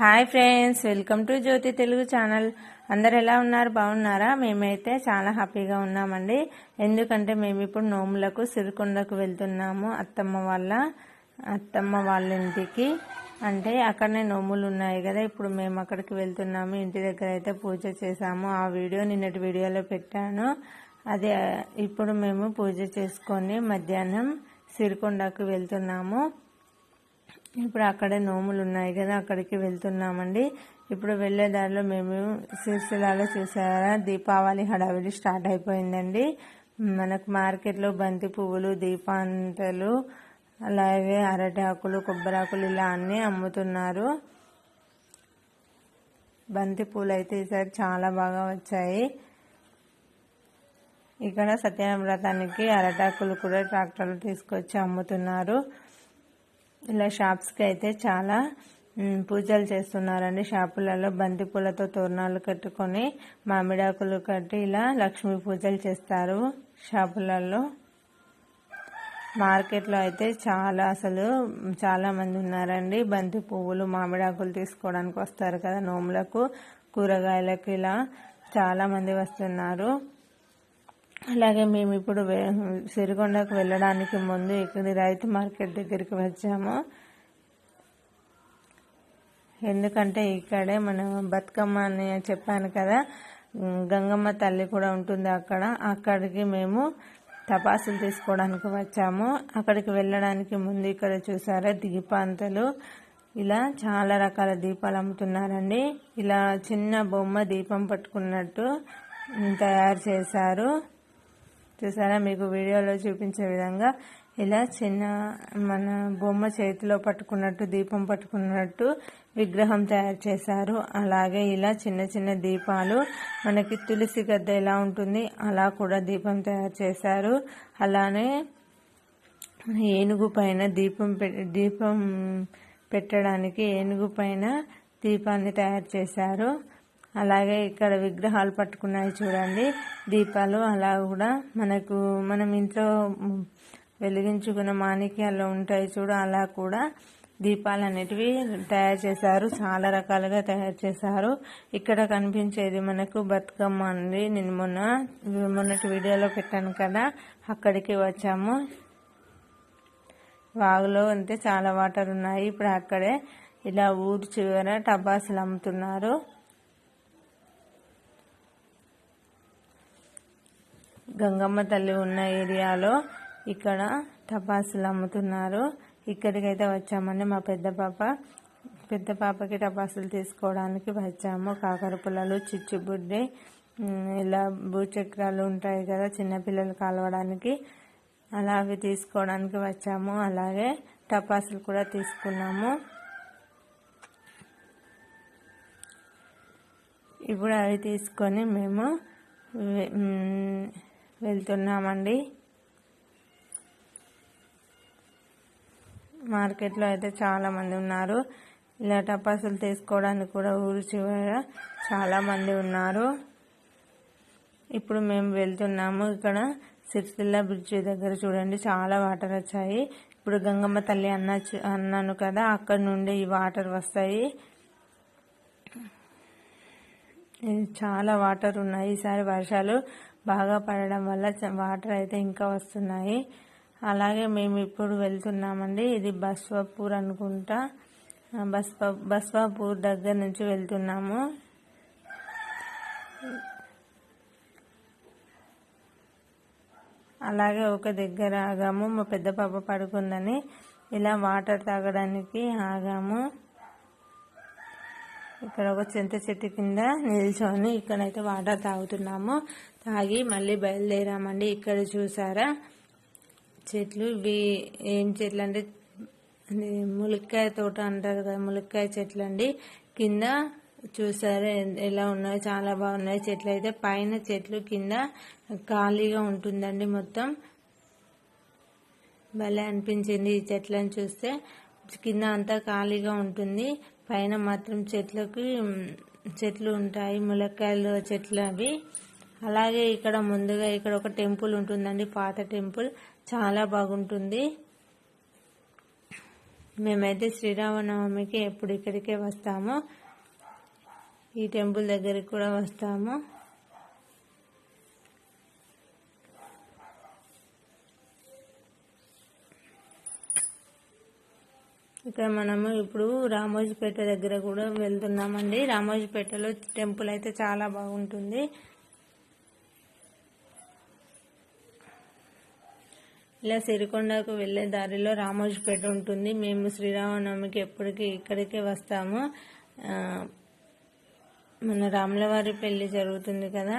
Hi friends welcome to Jyothi Telugu channel. అందరు ఎలా ఉన్నారు? బాగున్నారా? మేమైతే చాలా హ్యాపీగా ఉన్నామండి. ఎందుకంటే మేము ఇప్పుడు నోములకు సిరికొండకు వెళ్తున్నాము అత్తమ్మ వాళ్ళ అత్తమ్మ వాళ్ళ ఇంటికి అంటే అక్కడనే నోములు ఉన్నాయి కదా ఇప్పుడు మేము అక్కడికి వెళ్తున్నాము ఇంటి దగ్గర అయితే పూజ చేసాము ఆ వీడియో నిన్నటి వీడియోలో పెట్టాను. అదే ఇప్పుడు మేము పూజ చేసుకొని మధ్యాహ్నం సిరికొండకు వెళ్తున్నాము. ఇప్పుడు అక్కడే నోములు ఉన్నాయి కదా అక్కడికి వెళ్తున్నామండి. ఇప్పుడు వెళ్ళే దారిలో మేము సిరిసిల్లాలో చూసారా దీపావళి హడావిడి స్టార్ట్ అయిపోయిందండి. మనకు మార్కెట్లో బంతి పువ్వులు దీపాంతలు అలాగే అరటాకులు కొబ్బరాకులు ఇలా అన్నీ అమ్ముతున్నారు. బంతి పూలు అయితే ఈసారి చాలా బాగా వచ్చాయి. ఇక్కడ సత్యనవ్రతానికి అరటాకులు కూడా ట్రాక్టర్లు తీసుకొచ్చి అమ్ముతున్నారు. ఇలా షాప్స్కి అయితే చాలా పూజలు చేస్తున్నారండి. షాపులలో బంతి పూలతో తోరణాలు కట్టుకొని మామిడాకులు కట్టి ఇలా లక్ష్మీ పూజలు చేస్తారు షాపులలో. మార్కెట్లో అయితే చాలా అసలు చాలా మంది ఉన్నారండి. బంతి పువ్వులు మామిడాకులు తీసుకోవడానికి వస్తారు కదా నోములకు కూరగాయలకు ఇలా చాలా మంది వస్తున్నారు. అలాగే మేము ఇప్పుడు సిరికొండకు వెళ్ళడానికి ముందు ఇక్కడ రైతు మార్కెట్ దగ్గరికి వచ్చాము. ఎందుకంటే ఇక్కడే మనం బతుకమ్మ అని చెప్పాను కదా గంగమ్మ తల్లి కూడా ఉంటుంది అక్కడ. అక్కడికి మేము తపాసులు తీసుకోవడానికి వచ్చాము. అక్కడికి వెళ్ళడానికి ముందు ఇక్కడ చూసారా దీపాంతలు. ఇలా చాలా రకాల దీపాలు అమ్ముతున్నారండి. ఇలా చిన్న బొమ్మ దీపం పట్టుకున్నట్టు తయారు చేశారు. చూసారా? మీకు వీడియోలో చూపించే విధంగా ఇలా చిన్న మన బొమ్మ చేతిలో పట్టుకున్నట్టు దీపం పట్టుకున్నట్టు విగ్రహం తయారు చేశారు. అలాగే ఇలా చిన్న చిన్న దీపాలు మనకి తులసి గద్ద ఎలా ఉంటుంది అలా కూడా దీపం తయారు చేశారు. అలానే ఏనుగు పైన దీపం పె- దీపం పెట్టడానికి ఏనుగు పైన దీపాన్ని తయారు చేశారు. అలాగే ఇక్కడ విగ్రహాలు పట్టుకున్నాయి చూడండి. దీపాలు అలా కూడా మనకు మనం ఇంట్లో వెలిగించుకున్న మాణిక్యాల్లో ఉంటాయి చూడు అలా కూడా దీపాలు అనేటివి తయారు చేశారు. చాలా రకాలుగా తయారు చేశారు. ఇక్కడ కనిపించేది మనకు బతుకమ్మ అండి. నేను మొన్న మొన్నటి వీడియోలో పెట్టాను కదా అక్కడికి వచ్చాము. వాగులో అంటే చాలా వాటర్ ఉన్నాయి. ఇప్పుడు అక్కడే ఇలా ఊరు చివర టబాసులు అమ్ముతున్నారు. గంగమ్మ తల్లి ఉన్న ఏరియాలో ఇక్కడ టపాసులు అమ్ముతున్నారు. ఇక్కడికైతే వచ్చామని మా పెద్ద పాప. పెద్ద పాపకి టపాసులు తీసుకోవడానికి వచ్చాము. కాకర పుల్లలు చిచ్చుబుడ్డి ఇలా భూచక్రాలు ఉంటాయి కదా చిన్నపిల్లలు కాలవడానికి. అలా అవి తీసుకోవడానికి వచ్చాము. అలాగే టపాసులు కూడా తీసుకున్నాము. ఇప్పుడు అవి తీసుకొని మేము వెళ్తున్నామండి. మార్కెట్లో అయితే చాలా మంది ఉన్నారు. ఇలా టపాసులు తీసుకోవడానికి కూడా ఊరు చివర చాలామంది ఉన్నారు. ఇప్పుడు మేము వెళ్తున్నాము. ఇక్కడ సిరిసిల్ల బ్రిడ్జ్ దగ్గర చూడండి. చాలా వాటర్ వచ్చాయి. ఇప్పుడు గంగమ్మ తల్లి అన్న అన్నాను కదా అక్కడ నుండి ఈ వాటర్ వస్తాయి. చాలా వాటర్ ఉన్నాయి ఈసారి వర్షాలు. బాగా పడడం వల్ల చ- వాటర్ అయితే ఇంకా వస్తున్నాయి. అలాగే మేము ఇప్పుడు వెళ్తున్నామండి. ఇది బస్వాపూర్ అనుకుంటా. బస్వా బస్వాపూర్ దగ్గర నుంచి వెళ్తున్నాము. అలాగే ఒక దగ్గర ఆగాము. మా పెద్ద పాప పడుకుందని. ఇలా వాటర్ తాగడానికి ఆగాము. ఇక్కడ ఒక చింత చెట్టు కింద నిల్చొని ఇక్కడైతే వాటర్ తాగుతున్నాము. తాగి మళ్ళీ బయలుదేరామండి. ఇక్కడ చూసారా? చెట్లు ఇవి ఏం చెట్లు అంటే ములక్కాయ తోట అంటారు కదా ములక్కాయ చెట్లు అండి కింద చూసారా ఎలా ఉన్నాయో? చాలా బాగున్నాయి చెట్లు అయితే. పైన చెట్లు కింద ఖాళీగా ఉంటుందండి మొత్తం. భలే అనిపించింది ఈ చెట్లను చూస్తే. కింద అంతా ఖాళీగా ఉంటుంది. పైన మాత్రం చెట్లకి చెట్లు ఉంటాయి. ములక్కాయలు చెట్లు అవి. అలాగే ఇక్కడ ముందుగా ఇక్కడ ఒక టెంపుల్ ఉంటుందండి. పాత టెంపుల్. చాలా బాగుంటుంది. మేమైతే శ్రీరామనవమికి ఎప్పుడు ఇక్కడికే వస్తాము. ఈ టెంపుల్ దగ్గరికి కూడా వస్తాము. ఇక్కడ మనము ఇప్పుడు రామోజీపేట దగ్గర కూడా వెళ్తున్నామండి. రామోజీపేటలో టెంపుల్ అయితే చాలా బాగుంటుంది. ఇలా సిరికొండకు వెళ్ళే దారిలో రామోజీపేట ఉంటుంది. మేము శ్రీరామనవమికి ఎప్పటికీ ఇక్కడికే వస్తాము. మన రాములవారి పెళ్ళి జరుగుతుంది కదా.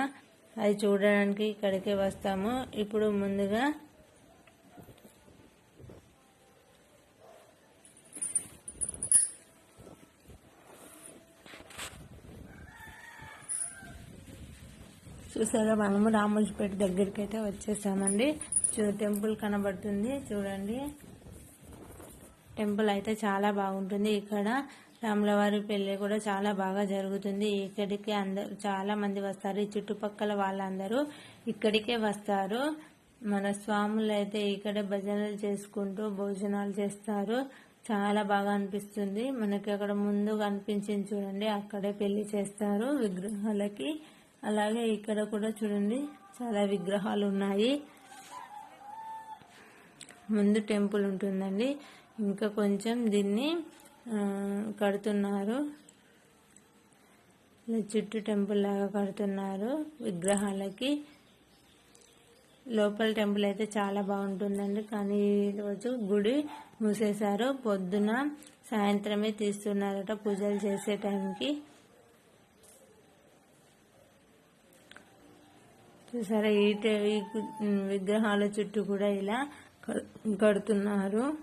అది చూడడానికి ఇక్కడికే వస్తాము. ఇప్పుడు ముందుగా చూసారా? మనము రామోజీపేట దగ్గరికి అయితే వచ్చేసామండి. చూ టెంపుల్ కనబడుతుంది. చూడండి. టెంపుల్ అయితే చాలా బాగుంటుంది. ఇక్కడ రాములవారి పెళ్ళి కూడా చాలా బాగా జరుగుతుంది. ఇక్కడికి అందరు చాలా మంది వస్తారు. ఈ చుట్టుపక్కల వాళ్ళందరూ ఇక్కడికే వస్తారు. మన స్వాములు అయితే ఇక్కడ భజనలు చేసుకుంటూ భోజనాలు చేస్తారు. చాలా బాగా అనిపిస్తుంది. మనకి అక్కడ ముందు కనిపించింది చూడండి. అక్కడే పెళ్ళి చేస్తారు విగ్రహాలకి. అలాగే ఇక్కడ కూడా చూడండి చాలా విగ్రహాలు ఉన్నాయి ముందు టెంపుల్ ఉంటుందండి. ఇంకా కొంచెం దీన్ని కడుతున్నారు. చుట్టూ టెంపుల్ లాగా కడుతున్నారు విగ్రహాలకి. లోపల టెంపుల్ అయితే చాలా బాగుంటుందండి. కానీ ఈ రోజు గుడి మూసేశారు. పొద్దున సాయంత్రమే తీస్తున్నారట పూజలు చేసే టైంకి. చూసారా ఈ ఈ విగ్రహాల చుట్టూ కూడా ఇలా కడుతున్నారు.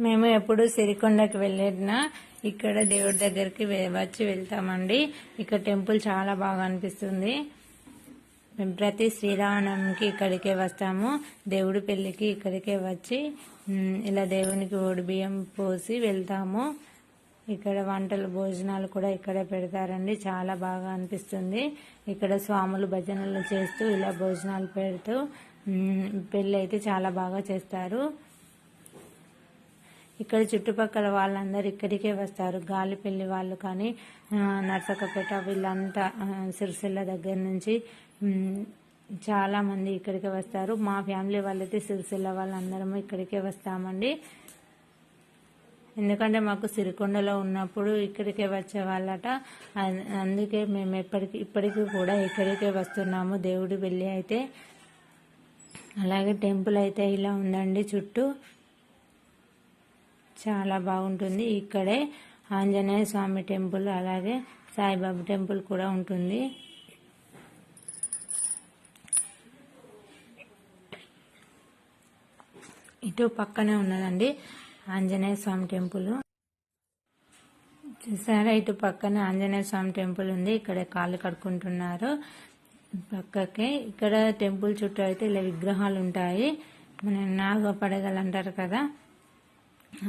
మేము ఎప్పుడు సిరికొండకి వెళ్ళినా ఇక్కడ దేవుడి దగ్గరికి వె- వచ్చి వెళ్తామండి. ఇక్కడ టెంపుల్ చాలా బాగా అనిపిస్తుంది. మేము ప్రతి శ్రీరామనవమికి ఇక్కడికే వస్తాము. దేవుడి పెళ్ళికి ఇక్కడికే వచ్చి ఇలా దేవునికి ఓడి బియ్యం పోసి వెళ్తాము. ఇక్కడ వంటలు భోజనాలు కూడా ఇక్కడే పెడతారండి. చాలా బాగా అనిపిస్తుంది. ఇక్కడ స్వాములు భజనలు చేస్తూ ఇలా భోజనాలు పెడుతూ పెళ్ళి అయితే చాలా బాగా చేస్తారు. ఇక్కడ చుట్టుపక్కల వాళ్ళందరూ ఇక్కడికే వస్తారు. గాలిపల్లి వాళ్ళు కానీ నర్సకపేట వీళ్ళంతా సిరిసిల్ల దగ్గర నుంచి చాలామంది ఇక్కడికే వస్తారు. మా ఫ్యామిలీ వాళ్ళైతే సిరిసిల్ల వాళ్ళందరము ఇక్కడికే వస్తామండి. ఎందుకంటే మాకు సిరికొండలో ఉన్నప్పుడు ఇక్కడికే వచ్చే వాళ్ళట అందుకే మేము ఎప్పటికి ఇప్పటికీ కూడా ఇక్కడికే వస్తున్నాము. దేవుడి వెళ్ళి అయితే అలాగే టెంపుల్ అయితే ఇలా ఉందండి చుట్టూ. చాలా బాగుంటుంది. ఇక్కడే ఆంజనేయ స్వామి టెంపుల్ అలాగే సాయిబాబా టెంపుల్ కూడా ఉంటుంది. ఇటు పక్కనే ఉన్నదండి. ఆంజనేయ స్వామి టెంపుల్. చూసారా ఇటు పక్కనే ఆంజనేయ స్వామి టెంపుల్ ఉంది. ఇక్కడ కాళ్ళు కడుక్కుంటున్నారు. పక్కకి ఇక్కడ టెంపుల్ చుట్టూ అయితే ఇలా విగ్రహాలు ఉంటాయి. మన నాగ పడగలు అంటారు కదా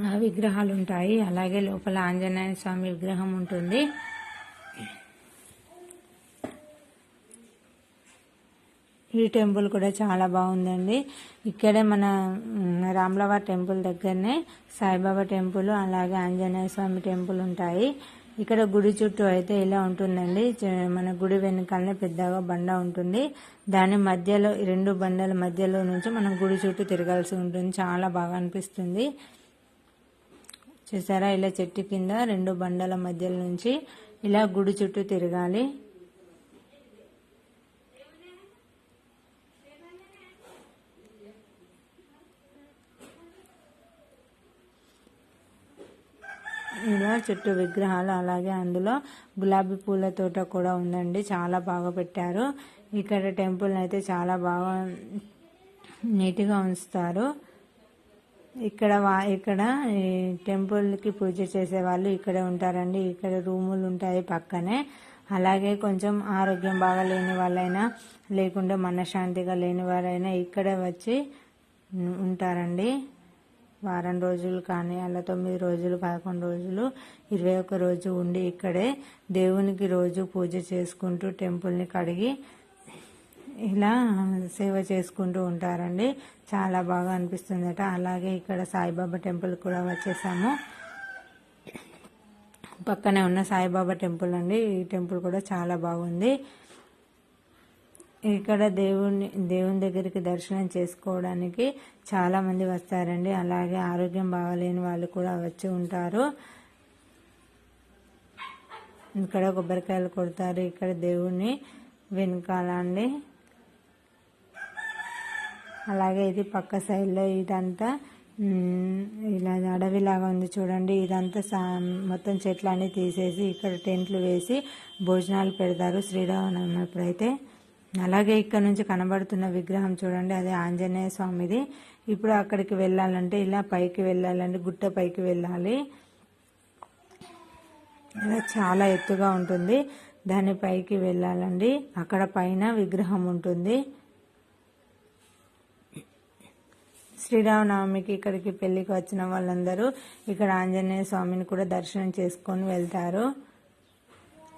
ఆ విగ్రహాలు ఉంటాయి. అలాగే లోపల ఆంజనేయ స్వామి విగ్రహం ఉంటుంది. ఈ టెంపుల్ కూడా చాలా బాగుందండి. ఇక్కడే మన మ్, టెంపుల్ దగ్గరనే సాయిబాబా టెంపుల్ అలాగే ఆంజనేయ స్వామి టెంపుల్ ఉంటాయి. ఇక్కడ గుడి చుట్టూ అయితే ఇలా ఉంటుందండి. మన గుడి వెనకాలనే పెద్దగా బండ ఉంటుంది. దాని మధ్యలో రెండు బండల మధ్యలో నుంచి మనం గుడి చుట్టూ తిరగాల్సి ఉంటుంది. చాలా బాగా అనిపిస్తుంది. చూసారా? ఇలా చెట్టు కింద రెండు బండల మధ్యలో నుంచి ఇలా గుడి చుట్టూ తిరగాలి. ఇలా చుట్టూ విగ్రహాలు అలాగే అందులో గులాబీ పూల తోట కూడా ఉందండి. చాలా బాగా పెట్టారు. ఇక్కడ టెంపుల్ అయితే చాలా బాగా నీట్గా ఉంచుతారు. ఇక్కడ వా ఇక్కడ ఈ టెంపుల్కి పూజ చేసే వాళ్ళు ఇక్కడే ఉంటారండి. ఇక్కడ రూములు ఉంటాయి పక్కనే. అలాగే కొంచెం ఆరోగ్యం బాగా లేని వాళ్ళైనా లేకుంటే మనశ్శాంతిగా లేని వారైనా ఇక్కడే వచ్చి ఉంటారండి. వారం రోజులు కానీ అలా తొమ్మిది రోజులు పదకొండు రోజులు ఇరవై ఒక్క రోజు ఉండి ఇక్కడే దేవునికి రోజు పూజ చేసుకుంటూ టెంపుల్ని కడిగి ఇలా సేవ చేసుకుంటూ ఉంటారండి. చాలా బాగా అనిపిస్తుందట. అలాగే ఇక్కడ సాయిబాబా టెంపుల్ కూడా వచ్చేసాము. పక్కనే ఉన్న సాయిబాబా టెంపుల్ అండి. ఈ టెంపుల్ కూడా చాలా బాగుంది. ఇక్కడ దేవుని దేవుని దగ్గరికి దర్శనం చేసుకోవడానికి చాలా మంది వస్తారండి. అలాగే ఆరోగ్యం బాగాలేని వాళ్ళు కూడా వచ్చి ఉంటారు. ఇక్కడ కొబ్బరికాయలు కొడతారు. ఇక్కడ దేవుణ్ణి వెనకాల అండి. అలాగే ఇది పక్క సైడ్లో ఇదంతా ఇలా అడవిలాగా ఉంది చూడండి. ఇదంతా సా మొత్తం చెట్లన్నీ తీసేసి ఇక్కడ టెంట్లు వేసి భోజనాలు పెడతారు శ్రీరామనవమి అయితే అలాగే ఇక్కడ నుంచి కనబడుతున్న విగ్రహం చూడండి అదే ఆంజనేయ స్వామిది. ఇప్పుడు అక్కడికి వెళ్ళాలంటే ఇలా పైకి వెళ్ళాలంటే గుట్ట పైకి వెళ్ళాలి. ఇలా చాలా ఎత్తుగా ఉంటుంది. దాని పైకి వెళ్ళాలండి. అక్కడ పైన విగ్రహం ఉంటుంది. శ్రీరామనవమికి ఇక్కడికి పెళ్ళికి వచ్చిన వాళ్ళందరూ ఇక్కడ ఆంజనేయ స్వామిని కూడా దర్శనం చేసుకొని వెళ్తారు.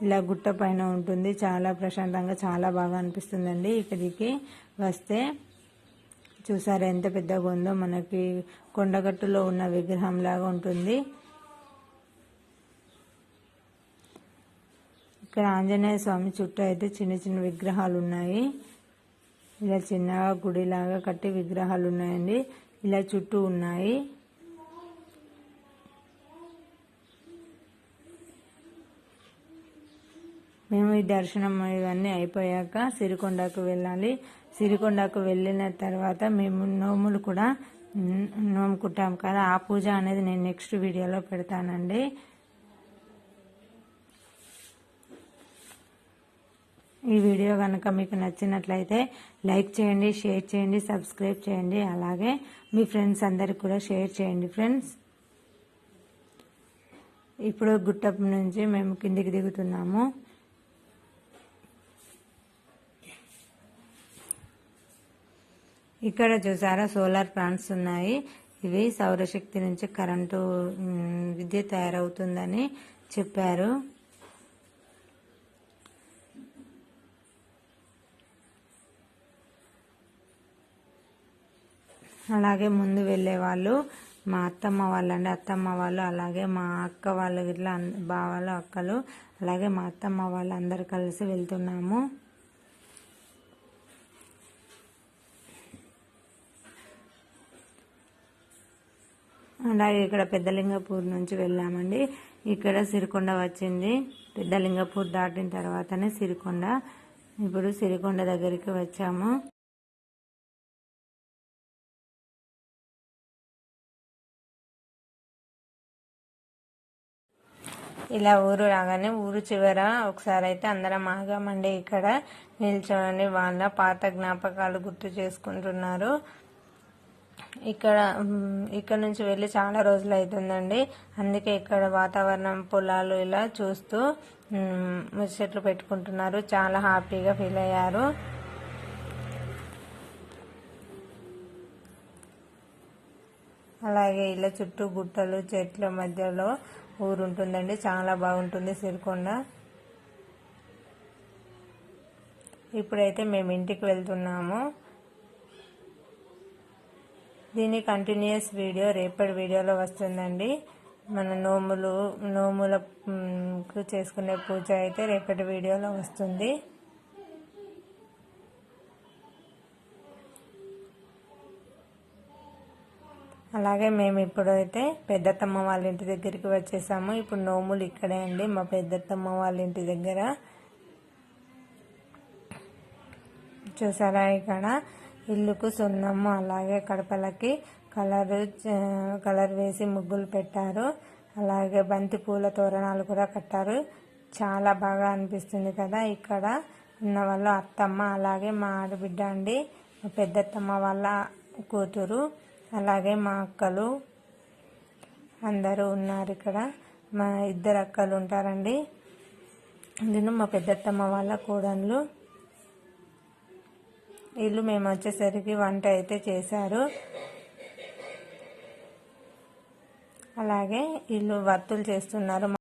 ఇలా గుట్ట పైన ఉంటుంది. చాలా ప్రశాంతంగా చాలా బాగా అనిపిస్తుందండి. ఇక్కడికి వస్తే చూసారా ఎంత పెద్దగా ఉందో. మనకి కొండగట్టులో ఉన్న విగ్రహం లాగా ఉంటుంది. ఇక్కడ ఆంజనేయ స్వామి చుట్టూ అయితే చిన్న చిన్న విగ్రహాలు ఉన్నాయి. ఇలా చిన్నగా గుడిలాగా కట్టి విగ్రహాలు ఉన్నాయండి. ఇలా చుట్టూ ఉన్నాయి. మేము ఈ దర్శనం ఇవన్నీ అయిపోయాక సిరికొండకు వెళ్ళాలి. సిరికొండకు వెళ్ళిన తర్వాత మేము నోములు కూడా నోముకుంటాం కదా. ఆ పూజ అనేది నేను నెక్స్ట్ వీడియోలో పెడతానండి. ఈ వీడియో కనుక మీకు నచ్చినట్లయితే లైక్ చేయండి షేర్ చేయండి సబ్స్క్రైబ్ చేయండి. అలాగే మీ ఫ్రెండ్స్ అందరికి కూడా షేర్ చేయండి ఫ్రెండ్స్. ఇప్పుడు గుట్టపు నుంచి మేము కిందికి దిగుతున్నాము. ఇక్కడ చూసారా? సోలార్ ప్లాంట్స్ ఉన్నాయి. ఇవి సౌరశక్తి నుంచి కరెంటు విద్యుత్ తయారవుతుందని చెప్పారు. అలాగే ముందు వెళ్ళే వాళ్ళు మా అత్తమ్మ వాళ్ళండి. అత్తమ్మ వాళ్ళు అలాగే మా అక్క వాళ్ళు ఇట్లా బావాలు అక్కలు అలాగే మా అత్తమ్మ వాళ్ళు అందరు కలిసి వెళ్తున్నాము. అలాగే ఇక్కడ పెద్దలింగపూర్ నుంచి వెళ్ళామండి. ఇక్కడ సిరికొండ వచ్చింది. పెద్దలింగపూర్ దాటిన తర్వాతనే సిరికొండ. ఇప్పుడు సిరికొండ దగ్గరికి వచ్చాము. ఇలా ఊరు రాగానే ఊరు చివర ఒకసారి అయితే అందరం ఆగామండి. ఇక్కడ నిల్చొని వాళ్ళ పాత జ్ఞాపకాలు గుర్తు చేసుకుంటున్నారు. ఇక్కడ ఇక్కడ నుంచి వెళ్ళి చాలా రోజులు అవుతుందండి అందుకే ఇక్కడ వాతావరణం పొలాలు ఇలా చూస్తూ ముచ్చట్లు పెట్టుకుంటున్నారు. చాలా హ్యాపీగా ఫీల్ అయ్యారు. అలాగే ఇలా చుట్టూ గుట్టలు చెట్ల మధ్యలో ఊరు ఉంటుందండి చాలా బాగుంటుంది సిరికొండ. ఇప్పుడైతే మేము ఇంటికి వెళ్తున్నాము. దీని కంటిన్యూస్ వీడియో రేపటి వీడియోలో వస్తుందండి. మన నోములు నోములకు చేసుకునే పూజ అయితే రేపటి వీడియోలో వస్తుంది. అలాగే మేము ఇప్పుడైతే పెద్దతమ్మ వాళ్ళ ఇంటి దగ్గరికి వచ్చేసాము. ఇప్పుడు నోములు ఇక్కడే అండి మా పెద్దతమ్మ వాళ్ళ ఇంటి దగ్గర. చూసారా ఇక్కడ? ఇల్లుకు సున్నము అలాగే కడపలకి కలర్ కలర్ వేసి ముగ్గులు పెట్టారు. అలాగే బంతి పూల తోరణాలు కూడా కట్టారు. చాలా బాగా అనిపిస్తుంది కదా ఇక్కడ. ఉన్న వాళ్ళు అత్తమ్మ అలాగే మా ఆడబిడ్డ అండి. మా పెద్దత్తమ్మ వాళ్ళ కూతురు. అలాగే మా అక్కలు అందరూ ఉన్నారు ఇక్కడ. మా ఇద్దరు అక్కలు ఉంటారండి. నేను మా పెద్దత్తమ్మ వాళ్ళ కూడన్లు వీళ్ళు మేము వచ్చేసరికి వంట అయితే చేశారు. అలాగే వీళ్ళు వర్తులు చేస్తున్నారు.